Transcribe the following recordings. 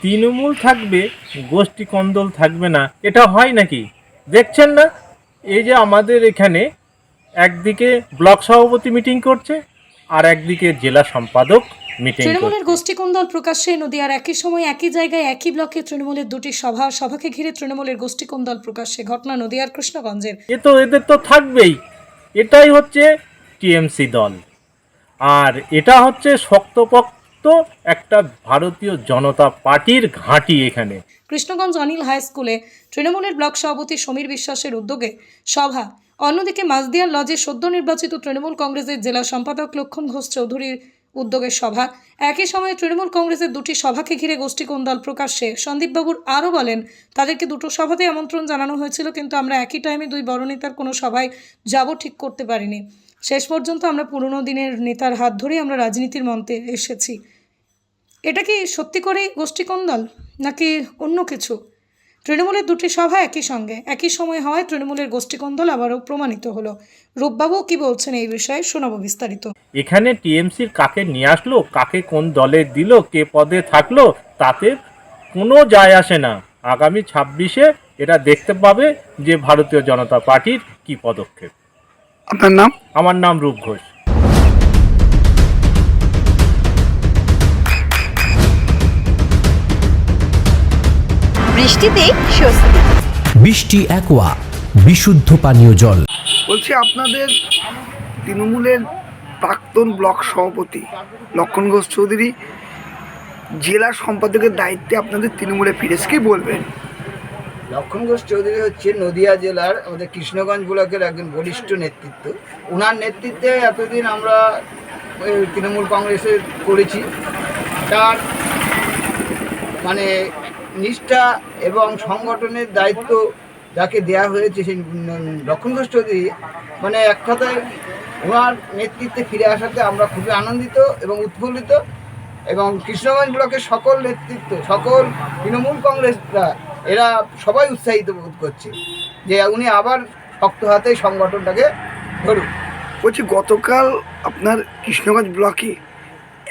তৃণমূল থাকবে গোষ্ঠী কন্দল থাকবে না। এটা হয় নাকি? দেখছেন না? এই যে আমাদের এখানে একদিকে ব্লক সভাপতি মিটিং করছে আর একদিকে জেলা সম্পাদক মিটিং করছে। তৃণমূলের গোষ্ঠীকন্দল প্রকাশ্যে নদীয়ার একই সময় একই জায়গায় একই ব্লকে তৃণমূলের দুটি সভা সভাকে ঘিরে তৃণমূলের গোষ্ঠীকন্দল প্রকাশ্যে ঘটনা নদীয়ার কৃষ্ণগঞ্জের। এ তো এদের তো থাকবেই। এটাই হচ্ছে টিএমসি দল। আর এটা হচ্ছে শক্তপোক্ত একটা ভারতীয় জনতা পার্টির ঘাঁটি এখানে। কৃষ্ণগঞ্জ অনিল হাই স্কুলে তৃণমূলের ব্লক সভাপতি সমীর বিশ্বাসের উদ্যোগে সভা। অন্যদিকে মাসদিয়ার লজে সদ্য নির্বাচিত তৃণমূল কংগ্রেসের জেলা সম্পাদক লক্ষণ ঘোষ চৌধুরীর উদ্যোগে সভা। একই সময়ে তৃণমূল কংগ্রেসের দুটি সভাকে ঘিরে গোষ্ঠীকন্দল প্রকাশ্যে সন্দীপবাবুর আরও বলেন, তাদেরকে দুটো সভাতে আমন্ত্রণ জানানো হয়েছিল, কিন্তু আমরা একই টাইমে দুই বড় নেতার কোনো সভায় যাব ঠিক করতে পারিনি। শেষ পর্যন্ত আমরা পুরনো দিনের নেতার হাত ধরেই আমরা রাজনীতির মন্ত্রে এসেছি। এটা কি সত্যি করেই গোষ্ঠীকন্দল, নাকি অন্য কিছু? তৃণমূলের দুটি সভা একই সঙ্গে, একই সময় হওয়ায় তৃণমূলের গোষ্ঠীকন্দল আবারও প্রমাণিত হলো। রূপবাবু কি বলছেন এই বিষয়ে শোনাবো বিস্তারিত। এখানে টিএমসির কাকে নিয়ে আসলো, কাকে কোন দলে দিল, কে পদে থাকল, তাতে কোনো যায় আসে না। আগামী ছাব্বিশে এটা দেখতে পাবে যে ভারতীয় জনতা পার্টির কি পদক্ষেপ। আপনার নাম? আমার নাম রূপ ঘোষ। বৃষ্টিতে স্বস্তি। বৃষ্টি অ্যাকোয়া বিশুদ্ধ পানীয় জল। বলছি আপনাদের তৃণমূলের প্রাক্তন ব্লক সভাপতি লক্ষণ ঘোষ চৌধুরী জেলা সম্পাদকের দায়িত্বে আপনাদের তৃণমূলে ফিরেছে কি বলবেন? লক্ষণ ঘোষ চৌধুরী হচ্ছে নদিয়া জেলার আমাদের কৃষ্ণগঞ্জ ব্লকের একজন বলিষ্ঠ নেতৃত্ব। ওনার নেতৃত্বে এতদিন আমরা তৃণমূল কংগ্রেসে করেছি। তার মানে নিষ্ঠা এবং সংগঠনের দায়িত্ব যাকে দেয়া হয়েছে সেই লক্ষণ ঘোষ চৌধুরী মানে এক কথায় ওনার নেতৃত্বে ফিরে আসাতে আমরা খুবই আনন্দিত এবং উৎফুল্লিত এবং কৃষ্ণগঞ্জ ব্লকের সকল নেতৃত্ব, সকল তৃণমূল কংগ্রেসরা এরা সবাই উৎসাহিত বোধ করছে যে উনি আবার শক্ত হাতে সংগঠনটাকে ধরুন। বলছি গতকাল আপনার কৃষ্ণগঞ্জ ব্লকে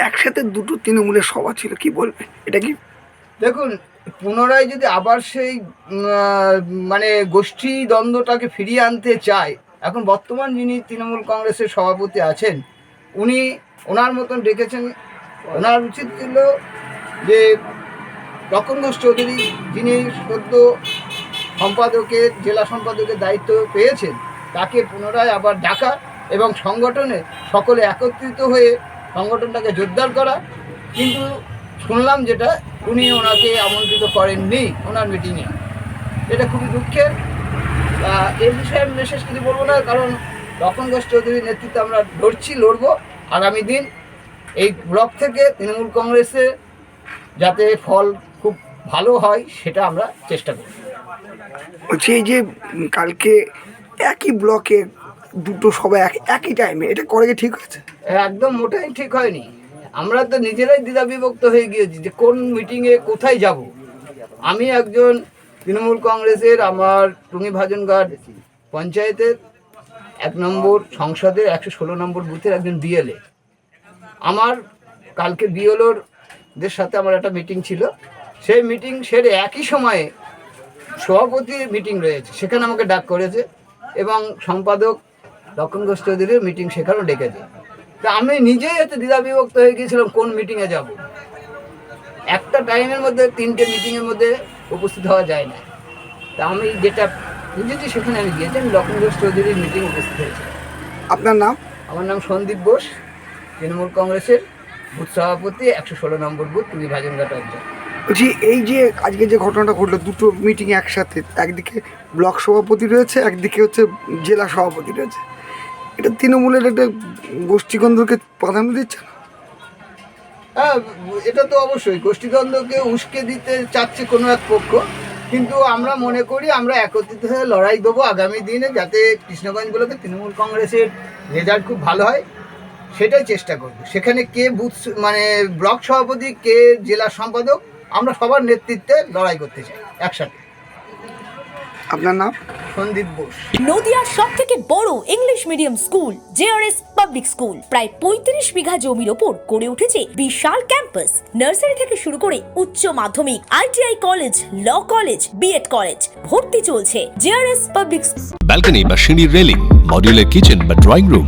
একসাথে দুটো তৃণমূলের সভা ছিল কি বলবেন? এটা কি? দেখুন পুনরায় যদি আবার সেই মানে গোষ্ঠী দ্বন্দ্বটাকে ফিরিয়ে আনতে চায় এখন বর্তমান যিনি তৃণমূল কংগ্রেসের সভাপতি আছেন উনি ওনার মতন ডেকেছেন ওনার উচিত ছিল যে লক্ষণ ঘোষ চৌধুরী যিনি সদ্য সম্পাদকের, জেলা সম্পাদকের দায়িত্ব পেয়েছেন, তাকে পুনরায় আবার ডাকা এবং সংগঠনে সকলে একত্রিত হয়ে সংগঠনটাকে জোরদার করা। কিন্তু শুনলাম যেটা, উনি ওনাকে আমন্ত্রিত করেননি ওনার মিটিংয়ে এটা খুবই দুঃখের। এই বিষয়ে আমি বিশেষ কিছু বলব না, কারণ লক্ষণ ঘোষ চৌধুরীর নেতৃত্বে আমরা লড়ছি, লড়বো আগামী দিন। এই ব্লক থেকে তৃণমূল কংগ্রেসে যাতে ফল ভালো হয় সেটা আমরা চেষ্টা করব বলছি এই যে কালকে একই ব্লকে দুটো সবাই এক- একই টাইমে এটা করে কি ঠিক হয়েছে? একদম মোটাই ঠিক হয়নি। আমরা তো নিজেরাই দ্বিধা বিভক্ত হয়ে গিয়েছি যে কোন মিটিংয়ে কোথায় যাব। আমি একজন তৃণমূল কংগ্রেসের আমার টুঙ্গি ভাজনঘাট পঞ্চায়েতের এক নম্বর সংসদের একশো ষোলো নম্বর বুথের একজন বিএলএ আমার কালকে বিএলওর দের সাথে আমার একটা মিটিং ছিল। সেই মিটিং সেরে একই সময়ে সভাপতির মিটিং রয়েছে। সেখানে আমাকে ডাক করেছে এবং সম্পাদক লক্ষণ ঘোষ চৌধুরীর মিটিং সেখানেও ডেকেছে। তা আমি নিজেই এতে দ্বিধা বিভক্ত হয়ে গিয়েছিলাম কোন মিটিংয়ে যাব। একটা টাইমের মধ্যে তিনটে মিটিংয়ের মধ্যে উপস্থিত হওয়া যায় না। তা আমি যেটা বুঝেছি সেখানে আমি গিয়েছি আমি লক্ষণ ঘোষ চৌধুরীর মিটিং উপস্থিত হয়েছি। আপনার নাম? আমার নাম সন্দীপ বোস তৃণমূল কংগ্রেসের বুথ সভাপতি একশো ষোলো নম্বর বুথ তুমি ভাজনঘাট অঞ্চল। বলছি, এই যে আজকে যে ঘটনাটা ঘটলো, দুটো মিটিং একসাথে, একদিকে ব্লক সভাপতি রয়েছে, একদিকে হচ্ছে জেলা সভাপতি রয়েছে। এটা তৃণমূলের একটা গোষ্ঠীকন্দলকে প্রাধান্য দিচ্ছে না? হ্যাঁ এটা তো অবশ্যই। গোষ্ঠীদ্বন্দ্বকে উস্কে দিতে চাচ্ছে কোনো এক পক্ষ, কিন্তু আমরা মনে করি আমরা একত্রিত হয়ে লড়াই দেবো আগামী দিনে যাতে কৃষ্ণগঞ্জগুলোতে তৃণমূল কংগ্রেসের রেজাল্ট খুব ভালো হয়, সেটাই চেষ্টা করব। সেখানে কে বুথ মানে ব্লক সভাপতি, কে জেলা সম্পাদক আমরা সবার নেতৃত্বে লড়াই করতে চাই একসাথে। আপনার নাম? সন্দীপ বোস। নদিয়ার সব থেকে বড় English medium school JRS public school. প্রায় পঁয়ত্রিশ বিঘা জমির ওপর গড়ে উঠেছে বিশাল ক্যাম্পাস। নার্সারি থেকে শুরু করে উচ্চ মাধ্যমিক ITI college law college BEd college ভর্তি চলছে জেআরএস পাবলিক ব্যালকনি বা সিঁড়ির রেলিং মডিউলার কিচেন বা ড্রয়িং রুম